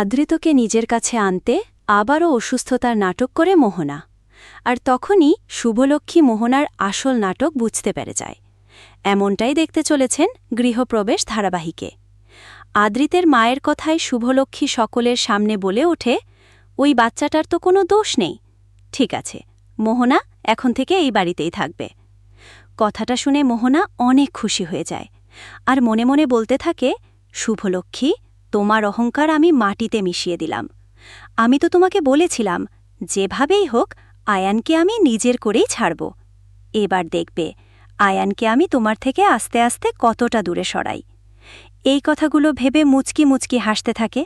আদৃতকে নিজের কাছে আনতে আবারও অসুস্থতার নাটক করে মোহনা। আর তখনই শুভলক্ষ্মী মোহনার আসল নাটক বুঝতে পেরে যায়। এমনটাই দেখতে চলেছেন গৃহপ্রবেশ ধারাবাহিকে। আদৃতের মায়ের কথায় শুভলক্ষ্মী সকলের সামনে বলে ওঠে, ওই বাচ্চাটার তো কোনো দোষ নেই। ঠিক আছে, মোহনা এখন থেকে এই বাড়িতেই থাকবে কথাটা শুনে মোহনা অনেক খুশি হয়ে যায়। আর মনে মনে বলতে থাকে, শুভলক্ষ্মী তোমার অহংকার আমি মাটিতে মিশিয়ে দিলাম। আমি তো তোমাকে বলেছিলাম, যেভাবেই হোক, আয়ানকে আমি নিজের করেই ছাড়ব। এবার দেখবে, আয়ানকে আমি তোমার থেকে আস্তে আস্তে কতটা দূরে সরাই। এই কথাগুলো ভেবে মুচকি মুচকি হাসতে থাকে।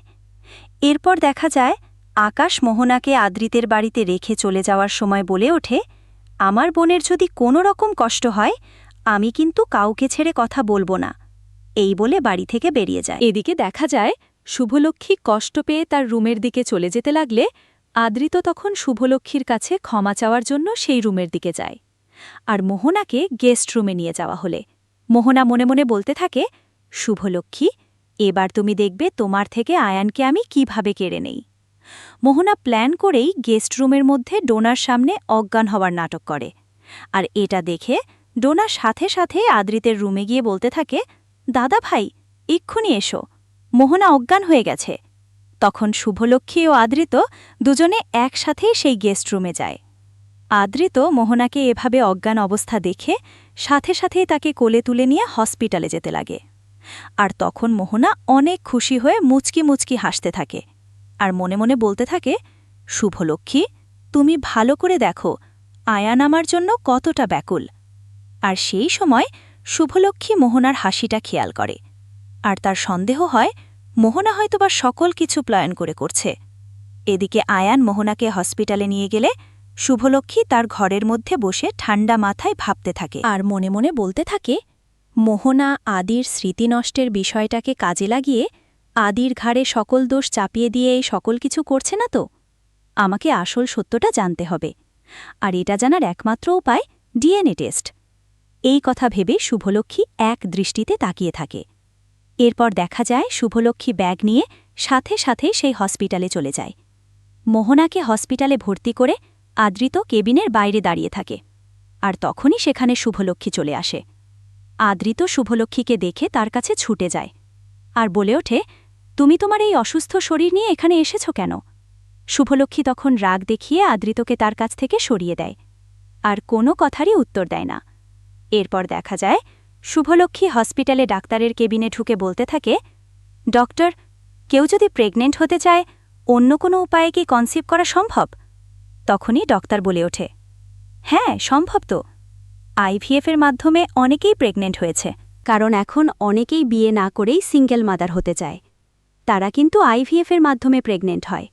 এরপর দেখা যায়, আকাশ মোহনাকে আদ্রিতের বাড়িতে রেখে চলে যাওয়ার সময় বলে ওঠে, আমার বোনের যদি কোনো রকম কষ্ট হয়, আমি কিন্তু কাউকে ছেড়ে কথা বলব না। এই বলে বাড়ি থেকে বেরিয়ে যায়। এদিকে দেখা যায়, শুভলক্ষ্মী কষ্ট পেয়ে তার রুমের দিকে চলে যেতে লাগলে আদৃত তখন শুভলক্ষ্মীর কাছে ক্ষমা চাওয়ার জন্য সেই রুমের দিকে যায়। আর মোহনাকে গেস্ট রুমে নিয়ে যাওয়া হলে। মোহনা মনে মনে বলতে থাকে, শুভলক্ষ্মী, এবার তুমি দেখবে তোমার থেকে আয়ানকে আমি কীভাবে কেড়ে নেই। মোহনা প্ল্যান করেই গেস্ট রুমের মধ্যে ডোনার সামনে অজ্ঞান হওয়ার নাটক করে। আর এটা দেখে ডোনা সাথে সাথে আদৃতের রুমে গিয়ে বলতে থাকে দাদা ভাই, এক্ষুনি এসো। মোহনা অজ্ঞান হয়ে গেছে। তখন শুভলক্ষ্মী ও আদৃত দুজনে একসাথেই সেই গেস্ট রুমে যায়। আদৃত মোহনাকে এভাবে অজ্ঞান অবস্থা দেখে সাথে সাথেই তাকে কোলে তুলে নিয়ে হসপিটালে যেতে লাগে। আর তখন মোহনা অনেক খুশি হয়ে মুচকি মুচকি হাসতে থাকে। আর মনে মনে বলতে থাকে, শুভলক্ষ্মী, তুমি ভালো করে দেখো, আয়ান আমার জন্য কতটা ব্যাকুল। আর সেই সময় শুভলক্ষ্মী মোহনার হাসিটা খেয়াল করে, আর তার সন্দেহ হয়, মোহনা হয়তোবা সকল কিছু প্লয়ন করে করছে। এদিকে আয়ান মোহনাকে হসপিটালে নিয়ে গেলে, শুভলক্ষ্মী তার ঘরের মধ্যে বসে ঠান্ডা মাথায় ভাবতে থাকে। আর মনে মনে বলতে থাকে, মোহনা আদির স্মৃতি নষ্টের বিষয়টাকে কাজে লাগিয়ে আদির ঘাড়ে সকল দোষ চাপিয়ে দিয়ে এই সকল কিছু করছে না তো? আমাকে আসল সত্যটা জানতে হবে। আর এটা জানার একমাত্র উপায় ডিএনএ টেস্ট। এই কথা ভেবে শুভলক্ষ্মী এক দৃষ্টিতে তাকিয়ে থাকে। এরপর দেখা যায় শুভলক্ষ্মী ব্যাগ নিয়ে সাথে সাথে সেই হসপিটালে চলে যায়। মোহনাকে হসপিটালে ভর্তি করে আদৃত কেবিনের বাইরে দাঁড়িয়ে থাকে। আর তখনই সেখানে শুভলক্ষ্মী চলে আসে। আদৃত শুভলক্ষ্মীকে দেখে তার কাছে ছুটে যায়। আর বলে ওঠে, তুমি তোমার এই অসুস্থ শরীর নিয়ে এখানে এসেছ কেন? শুভলক্ষ্মী তখন রাগ দেখিয়ে আদৃতকে তার কাছ থেকে সরিয়ে দেয়। আর কোনো কথারই উত্তর দেয় না। এরপর দেখা যায়, শুভলক্ষ্মী হসপিটালে ডাক্তারের কেবিনে ঢুকে বলতে থাকে, ডক্টর, কেউ যদি প্রেগনেন্ট হতে চায়, অন্য কোনো উপায়ে কি কনসিভ করা সম্ভব? তখনই ডক্টর বলে ওঠে হ্যাঁ সম্ভব তো। আইভিএফের মাধ্যমে অনেকেই প্রেগনেন্ট হয়েছে, কারণ এখন অনেকেই বিয়ে না করেই সিঙ্গেল মাদার হতে চায়। তারা কিন্তু আইভিএফের মাধ্যমে প্রেগনেন্ট হয়।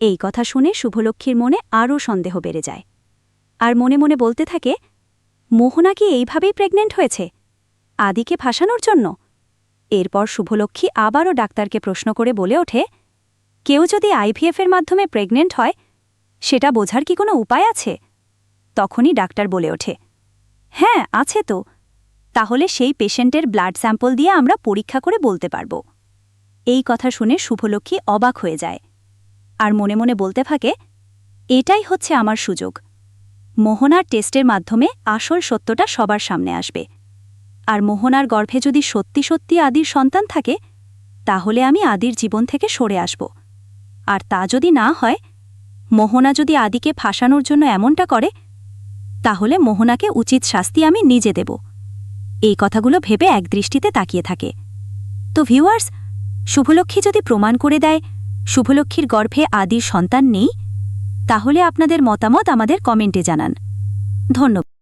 এই কথা শুনে শুভলক্ষ্মীর মনে আরও সন্দেহ বেড়ে যায়। আর মনে মনে বলতে থাকে মোহনা কি এইভাবেই প্রেগনেন্ট হয়েছে? আদিকে ফাঁসানোর জন্য? এরপর শুভলক্ষ্মী আবারও ডাক্তারকে প্রশ্ন করে বলে ওঠে, কেউ যদি আইভিএফের মাধ্যমে প্রেগনেন্ট হয়, সেটা বোঝার কি কোনো উপায় আছে? তখনই ডাক্তার বলে ওঠে হ্যাঁ আছে তো। তাহলে সেই পেশেন্টের ব্লাড স্যাম্পল দিয়ে আমরা পরীক্ষা করে বলতে পারব। এই কথা শুনে শুভলক্ষ্মী অবাক হয়ে যায় আর মনে মনে বলতে থাকে, এটাই হচ্ছে আমার সুযোগ। মোহনার টেস্টের মাধ্যমে আসল সত্যটা সবার সামনে আসবে। আর মোহনার গর্ভে যদি সত্যি সত্যি আদির সন্তান থাকে, তাহলে আমি আদির জীবন থেকে সরে আসব। আর তা যদি না হয়, মোহনা যদি আদিকে ফাঁসানোর জন্য এমনটা করে, তাহলে মোহনাকে উচিত শাস্তি আমি নিজে দেব। এই কথাগুলো ভেবে একদৃষ্টিতে তাকিয়ে থাকে। তো ভিউয়ার্স, শুভলক্ষ্মী যদি প্রমাণ করে দেয়, শুভলক্ষ্মীর গর্ভে আদির সন্তান নেই তাহলে আপনাদের মতামত আমাদের কমেন্টে জানান। ধন্যবাদ।